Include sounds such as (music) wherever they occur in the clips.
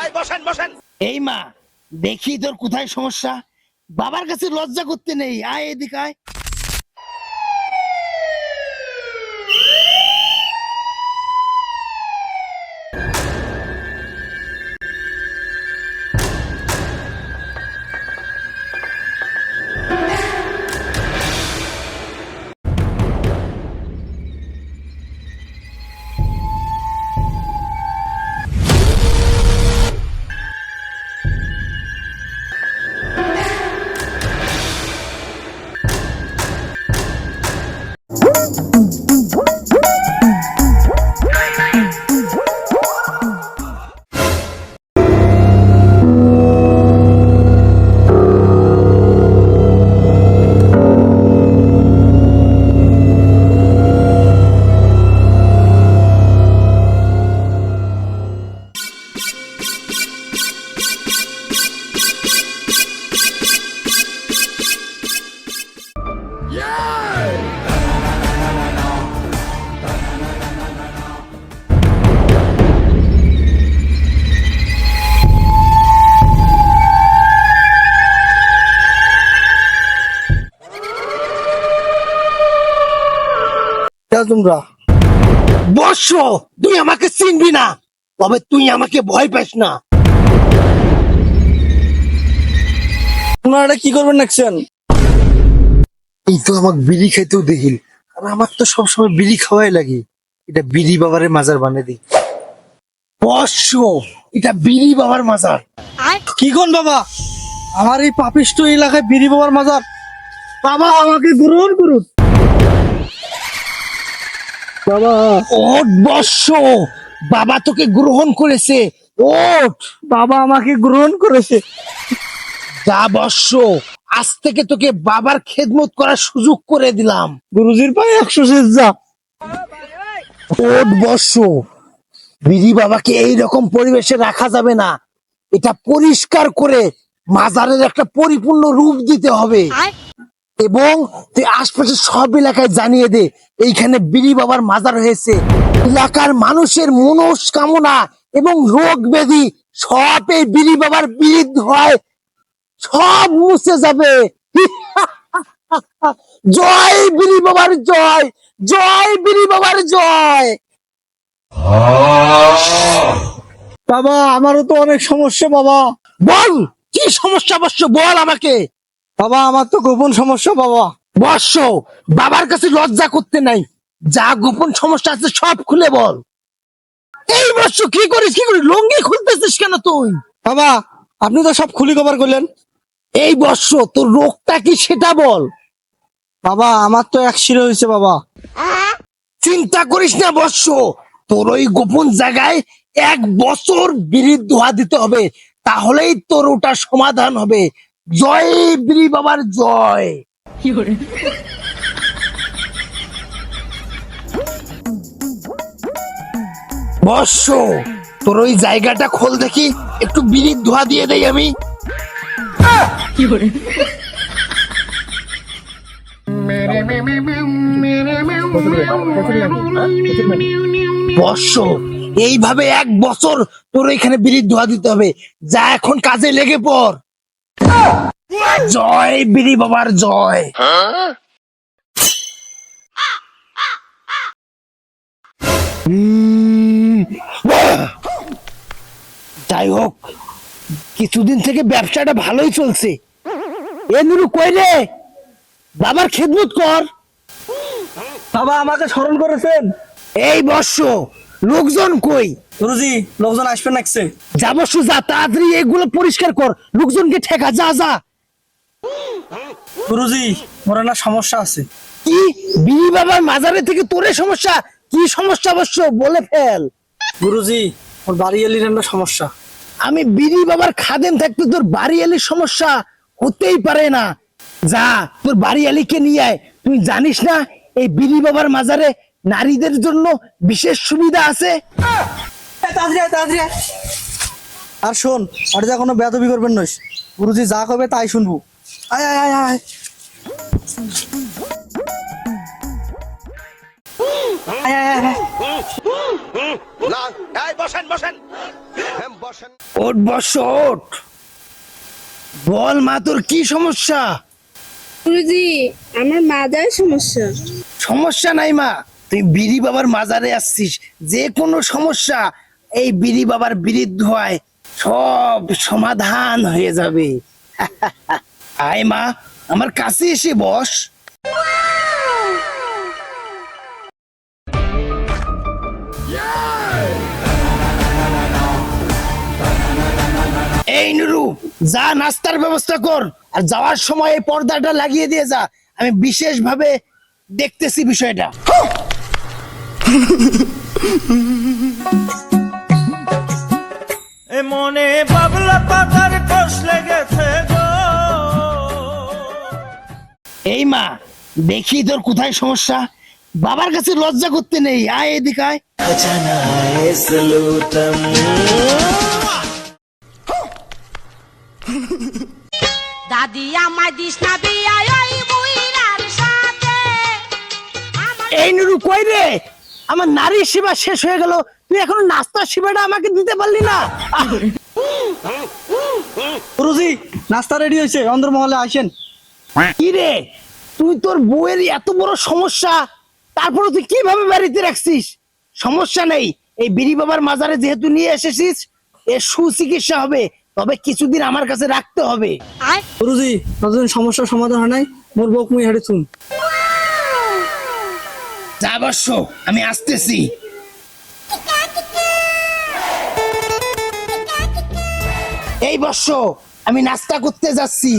এই এই মা, দেখি তোর কোথায় সমস্যা? বাবার কাছে লজ্জা করতে নেই। আয় এদিকে আয়। তোমরা। বর্ষ তুই আমাকে চিনবি না তবে তুই আমাকে ভয় পাস না। এটা কি করবেন নাকছেন এই তো আমাকে বিড়ি খাইতেও দেখিল। আর আমার তো সবসময় বিড়ি খাওয়াই লাগে। এটা বিড়ি বাবারে মাজার বানিয়ে দিই। বর্ষ এটা বিড়ি বাবার মাজার। কি কোন বাবা? আমার এই পাপিষ্ট এলাকায় বিড়ি বাবার মাজার। বাবা আমাকে গ্রহণ করুন বাবা। ওট বর্ষ বাবা তোকে গ্রহণ করেছে ওঠ বাবা আমাকে গ্রহণ করেছে। যা বর্ষ আজ থেকে তোকে বাবার খেদমত করার সুযোগ করে দিলাম। গুরুজির পায়ে একশো শেষ যা। ওট বর্ষ বিড়ি বাবাকে এই রকম পরিবেশে রাখা যাবে না। এটা পরিষ্কার করে মাজারের একটা পরিপূর্ণ রূপ দিতে হবে। এবং তুই আশপাশে সব এলাকায় জানিয়ে দে, এইখানে বিড়ি বাবার মাজার হয়েছে। এলাকার মানুষের মনস্কামনা এবং রোগ ব্যাধি সব এই বিড়ি বাবার বিরুদ্ধ হয়। সব মুছে যাবে। (laughs) জয় বিড়ি বাবার জয় জয় বিড়ি বাবার জয়। বাবা, আমারও তো অনেক সমস্যা বাবা। বল, কি সমস্যা বর্ষ বল আমাকে। বাবা, আমার তো গোপন সমস্যা, বাবা। বর্ষ বাবার কাছে লজ্জা করতে নাই। যা গোপন সমস্যা আছে সব খুলে বল। এই বর্ষ কি করিস কি করিস? লঙ্গি খুলতেছিস কেন তুই? বাবা, আপনি তো সব খুলি কভার করলেন। এই বর্ষ তোর রোগটা কি সেটা বল। বাবা, আমার তো এক শিরে হয়েছে, বাবা। চিন্তা করিস না বর্ষ তোর ওই গোপন জায়গায় এক বছর বিড়ির দোয়া দিতে হবে। তাহলেই তোর ওটা সমাধান হবে। জয় বিড়ি বাবার জয়। বর্ষ, তোর ওই জায়গাটা খোল দেখি, একটু বিড়ির ধোয়া দিয়ে দেই আমি। বর্ষ, এইভাবে এক বছর তোর এখানে বিড়ির ধোয়া দিতে হবে। যা এখন কাজে লেগে পড়। জয় বাবার জয়। যাই হোক, কিছুদিন থেকে ব্যবসাটা ভালোই চলছে। এ নুরু কই রে? বাবার খেদমত কর। বাবা আমাকে স্মরণ করেছেন? এই বর্ষ লোকজন কই? গুরুজি লোকজন আসবেন নাকছে। যা বর্ষ যা তাড়াতাড়ি এগুলো পরিষ্কার কর। লোকজনকে ঠেকা যা যা। গুরুজি মোর না সমস্যা আছে। কি? বিড়ি বাবার মাজারে থেকে তোরে সমস্যা? কি সমস্যা অবশ্য? বলে ফেল। গুরুজি ওর বাড়ি এলির একটা সমস্যা। আমি বিড়ি বাবার খাদেন থাকতে তোর বাড়ি আলির সমস্যা হতেই পারে না। যা তোর বাড়ি আলীকে নিয়ে আয়। তুই জানিস না এই বিড়ি বাবার মাজারে নারীদের জন্য বিশেষ সুবিধা আছে? আর শোন আর যা কোনো বেদবি করবেন নইস। গুরুজি যা কবে তাই শুনব। আয় আয় আয় আয়। ওট ওট। বল মা তোর কি সমস্যা? গুরুজি আমার মাজার সমস্যা। সমস্যা নাই মা। তুই বিড়ি বাবার মাজারে আসছিস। যে কোনো সমস্যা। এই বিড়ি বাবার বিড়ির ধোয়ায় সব সমাধান হয়ে যাবে। আয় মা, আমার কাছে এসে বস। এই নুরু, যা নাস্তার ব্যবস্থা কর, আর যাওয়ার সময় এই পর্দাটা লাগিয়ে দিয়ে যা। আমি বিশেষ ভাবে দেখতেছি বিষয়টা। (laughs) মনে বাবলা পাতার কষ লেগেছে গো। এই মা দেখি তোর কোথায় সমস্যা? বাবার কাছে লজ্জা করতে নেই আয় এদিকে আয়। দাদি আমায় দিস না বিয়া ওই বুইরার সাথে। এই নুরু কই রে? আমার নারী সেবা শেষ হয়ে গেল। তুই এখনও নাস্তার সেবাটা আমাকে দিতে পারলি না। গুরুজি নাস্তা রেডি হয়েছে অন্দরমহলে আসেন। কি রে তুই তোর বউয়ের এত বড় সমস্যা তারপরে তুই কীভাবে বাড়িতে রাখছিস? সমস্যা নেই এই বিড়ি বাবার মাজারে যেহেতু নিয়ে এসেছিস এর সুচিকিৎসা হবে তবে কিছুদিন আমার কাছে রাখতে হবে। আয়। গুরুজি যতদিন সমস্যার সমাধান হয় নাই মোর বউ মুই হেঁটে শুন যা বর্ষ আমি আসতেছি। এই বর্ষ আমি নাস্তা করতে যাচ্ছি।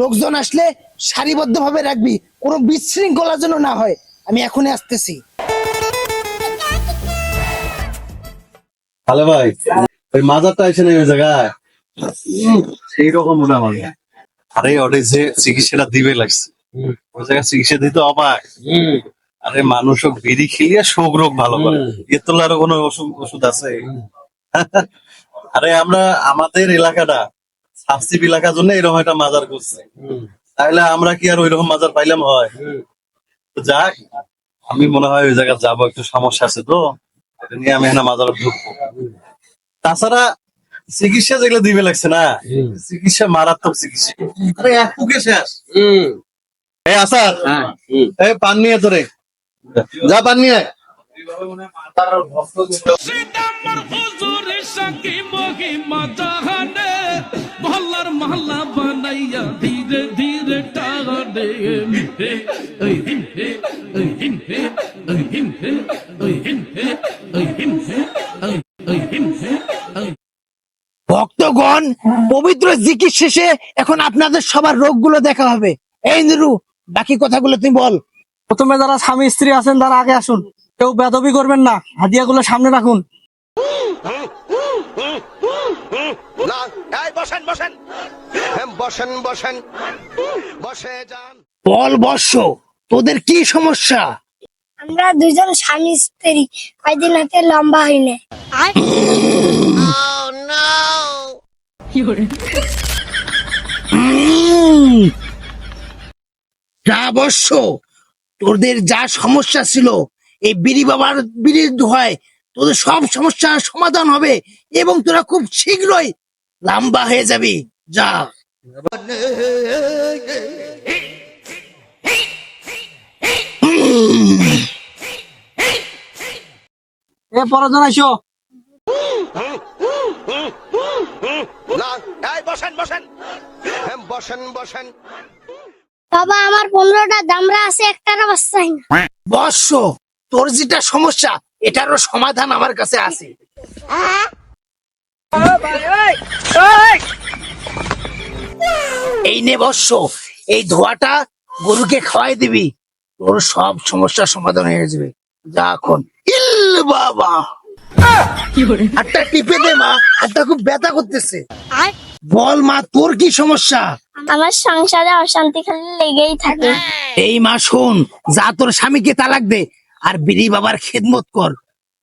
লোকজন আসলে সারিবদ্ধ ভাবে রাখবি কোনো বিশৃঙ্খলা যেন না হয়। আমি এখনই আসতেছি। হ্যালো ভাই ওই মাজারটা এসে নেই ওই জায়গায়? সেই রকম মনে আমার। আরে ওটা যে চিকিৎসাটা দিবে লাগছে। ওই জায়গায় চিকিৎসা দিতে অবাক আরে মানুষ বিড়ি খেলিয়ে শোক রোগ ভালো করে। এর তো আরও কোনো ওষুধ ওষুধ আছে? আরে আমরা আমাদের এলাকাটা সাবসিপ এলাকার জন্য এরকম একটা মাজার করছে। তাহলে আমরা কি আর ওই রকম মাজার পাইলাম? হয়। যাক আমি মনে হয় ওই জায়গায় যাব একটু সমস্যা আছে তো। এটা নিয়ে আমি এখানে মাজারে ঢুকবো। তাছাড়া চিকিৎসা যেগুলো দিবে লাগছে না চিকিৎসা মারাত্মক চিকিৎসা। আরে এক পুকে শেষ। এই আসার। এই পান নিয়ে তোরে। যা পান নিয়ে। আয়। সাকি মহিমা জাহানে মহল্লার মহল্লা বানাইয়া ধীরে ধীরে টানে। হে ওই হিম হে ওই হিম হে ওই হিম হে ওই হিম হে ওই হিম ওই ওই হিম হে ওই। ভক্তগণ পবিত্র জিকির শেষে এখন আপনাদের সবার রোগগুলো দেখা হবে। এই নুরু বাকি কথাগুলো তুমি বল। প্রথমে যারা স্বামী স্ত্রী আছেন তারা আগে আসুন। কেউ বেদবি করবেন না। হাদিয়াগুলো সামনে রাখুন। না এই বসেন বসেন। হ্যাঁ, বসেন বসেন। বসে যান। বল বর্ষ তোদের কি সমস্যা? আমরা দুজন স্বামী স্ত্রী কয়দিন হাতে লম্বা হই না উম, যা বর্ষ তোদের যা সমস্যা ছিল এই বিড়ি বাবার বিড়ির ধোয়ায় তোদের সব সমস্যার সমাধান হবে এবং তোরা খুব শীঘ্রই লম্বা হয়ে যাবি যা। এ পরজন বসেন বসেন। হ্যাঁ, বসেন বসেন। বাবা আমার পনেরোটা দামরা আছে একটারও বাচ্চা হয় না। বর্ষ তোর যেটা সমস্যা এটারও সমাধান আমার কাছে আছে। এই নে বর্ষ এই ধোয়াটা গরুকে খাওয়াই দিবি। তোর সব সমস্যার সমাধান হয়ে যাবে। যা এখন। ইল বাবা। হাতটা টিপে দে মা। হাতটা খুব ব্যথা করতেছে। বল মা তোর কি সমস্যা? আমার সংসারে অশান্তি খালি লেগেই থাকে। এই মা শোন। যা তোর স্বামীকে তালাক দে আর বিড়ি বাবার খেদমত কর।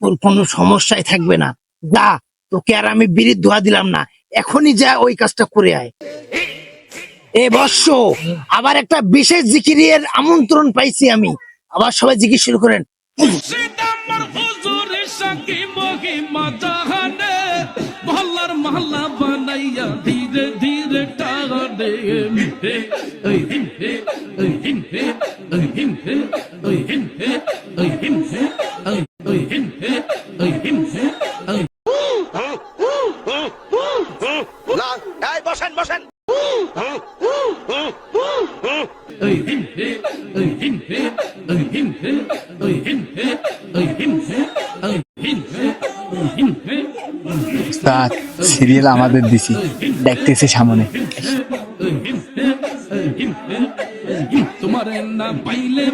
তোর কোনো সমস্যাই থাকবে না। যা। তোকে আর আমি বিড়ির ধোয়া দিলাম না। এখনই যা ওই কাজটা করে আয়। এ বর্ষ আবার একটা বিশেষ জিকিরের আমন্ত্রণ পাইছি আমি। আবার সবাই জিকির শুরু করেন। ওই ওই ওই ওই সিরিয়াল আমাদের দিছি দেখতেছে সামনে তোমার না পাইলে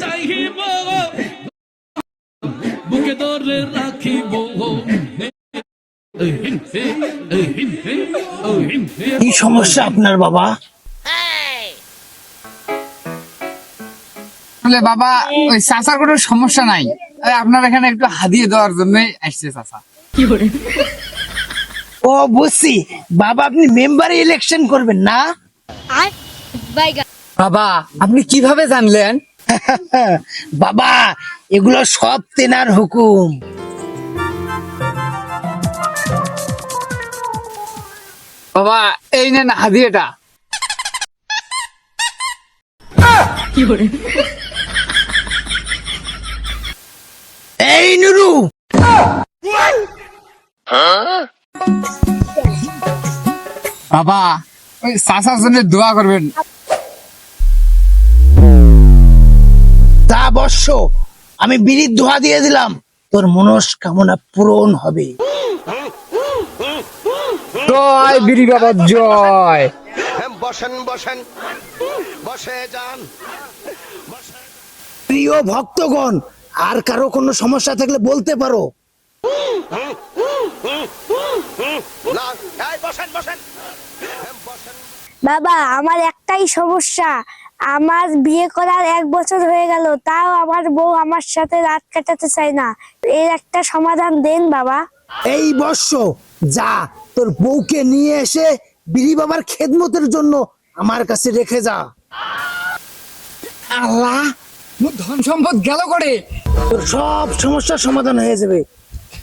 যাইব বুকে ধরে রাখিব কি সমস্যা আপনার বাবা বলে বাবা ওই চাচার কোনো সমস্যা নাই। আপনার এখানে একটু হাদিয়ে দেওয়ার জন্য আসছে চাচা। ও বুঝছি। বাবা আপনি মেম্বার ইলেকশন করবেন না? বাবা আপনি কীভাবে জানলেন? (laughs) বাবা এগুলো সব তেনার হুকুম। বাবা এই নেন হাদিয়েটা। এই নুরু বাবা ওই চাচার জন্য দোয়া করবেন। তা বর্ষ আমি বিড়ির ধোয়া দিয়ে দিলাম। তোর মনস্কামনা পূরণ হবে। জয় বিড়ি বাবা জয়। হ্যাঁ, বসেন বসেন। বসে যান। প্রিয় ভক্তগণ আর কারও কোনো সমস্যা থাকলে বলতে পারো। হ্যাঁ, বসেন। বাবা আমার একটাই সমস্যা। আমার বিয়ে করার এক বছর হয়ে গেল তাও আমার বউ আমার সাথে রাত কাটাতে চায় না। এর একটা সমাধান দেন বাবা। এই বর্ষ যা তোর বউকে নিয়ে এসে বিড়ি বাবার খেদমতের জন্য আমার কাছে রেখে যা। আল্লাহ মোর ধন সম্পদ গেল করে? তোর সব সমস্যার সমাধান হয়ে যাবে।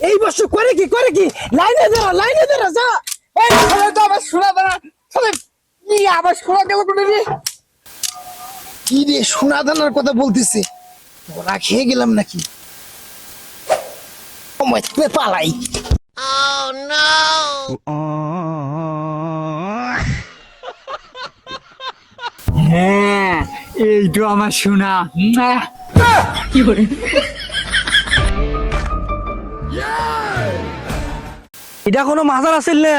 এই বর্ষ করে কি করে কি? লাইনে দাঁড়া লাইনে দাঁড়া যা। এই ছেলে তো আবার শোনা দাঁড়া ছেলে কি আবার শোনা গেল করে রে কি রে সোনা দানার কথা বলতেছে? ওরা খেয়ে গেলাম নাকি? পালাই। হ্যাঁ এই তো আমার শোনা এটা কোনো মাজার আছিল না?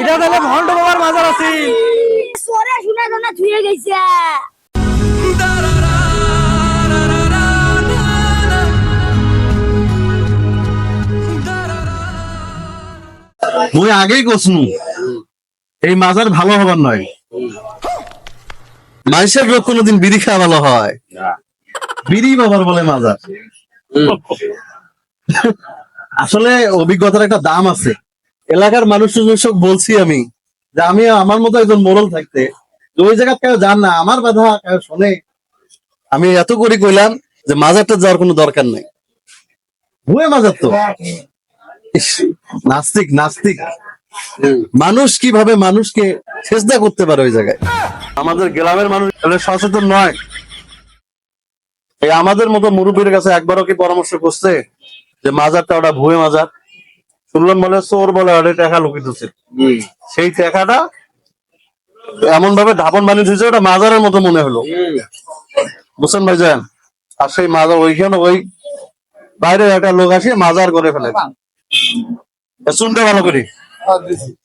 এটা তাহলে ভন্ড বাবার মাজার আছিল। সরে শুনে ধুয়ে গেছে। মুই আগেই কসনু এই মাজার ভালো হবার নয় মানুষের রোগ কোনোদিন বিড়ি খাওয়া ভালো হয়। বিড়ি বাবার বলে মাজার। আসলে অভিজ্ঞতার একটা দাম আছে। এলাকার মানুষ বলছি আমি যে আমি আমার মতো একজন মোরল থাকতে ওই জায়গা কেউ যান না আমার বাধা কেউ শোনে। আমি এত করে কইলাম যে মাজারটা যাওয়ার কোনো দরকার নেই। ভুয়ে মাজার তো। নাস্তিক নাস্তিক। মানুষ কীভাবে মানুষকে চেষ্টা করতে পারে ওই জায়গায়? আমাদের গ্রামের মানুষ সচেতন নয়। এই আমাদের মতো মুরব্বীর কাছে একবারও কি পরামর্শ করছে যে মাজারটা ওটা ভুয়ে মাজার? শুনলাম বলে চোর বলে ওটা টাকা লুকিতেছে সেই টাকাটা এমন ভাবে ধাপন বানিয়ে দিয়েছে ওটা মাজারের মতো মনে হলো। বুঝছেন ভাইজান? আর সেই মাজার ওইখানে ওই বাইরে একটা লোক আসে মাজার করে ফেলে। শুনতে ভালো করি। adresi.